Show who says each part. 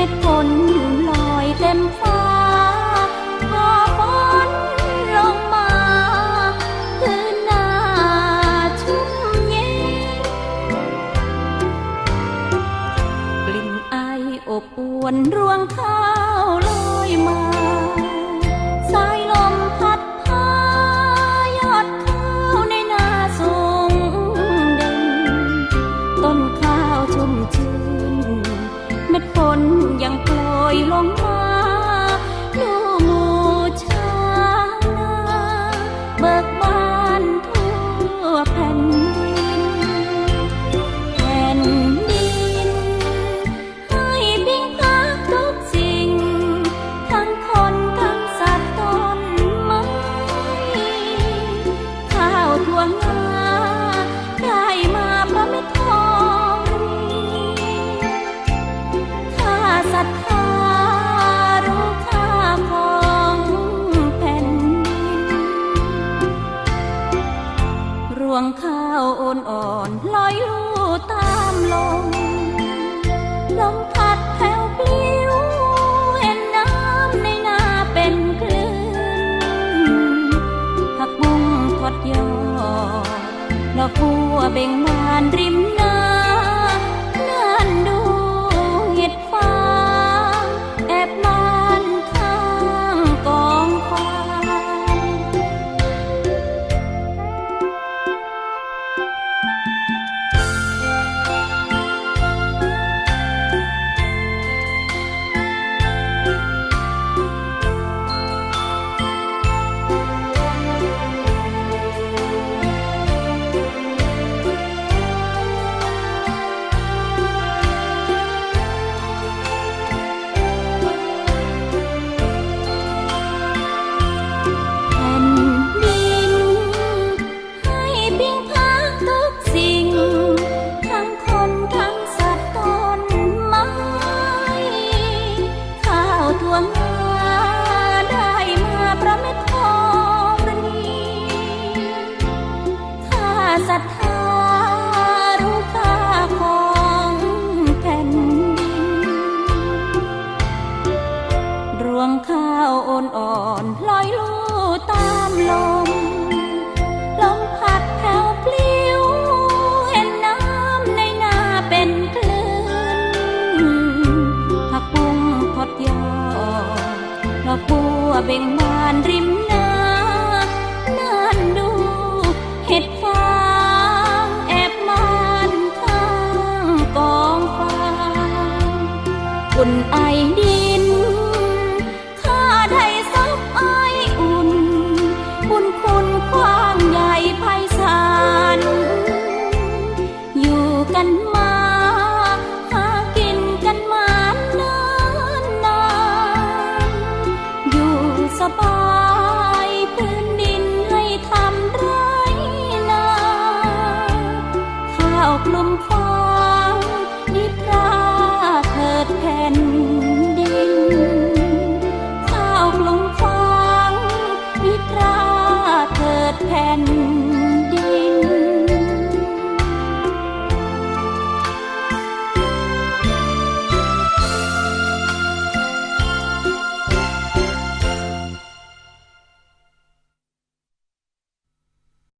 Speaker 1: เม็ดฝนลอยเต็มฟ้าพอฝนลงมาพื้นนาชุ่มเย็นกลิ่นไออบอวนรวงข้าวลอยมาสาย ลงมาลูหมูชานาเบิกบานทั่วแผ่นดินแผ่นดิน ให้พิงพักทุกสิ่ง ทั้งคนทั้งสัตว์ต้นไม้ข้าวทั่วงาได้มาเพราะเม็ดทองรีข้าศรัทธา วงข้าวอ่อนอ่อนลอยลู่ตามลมลมพัดแผ่วปลิวเห็นน้ำในนาเป็นคลื่นผักบุ้งทอดยอดดอกบัวเบ่งบานริม เบ่งบานริมน้ อยู่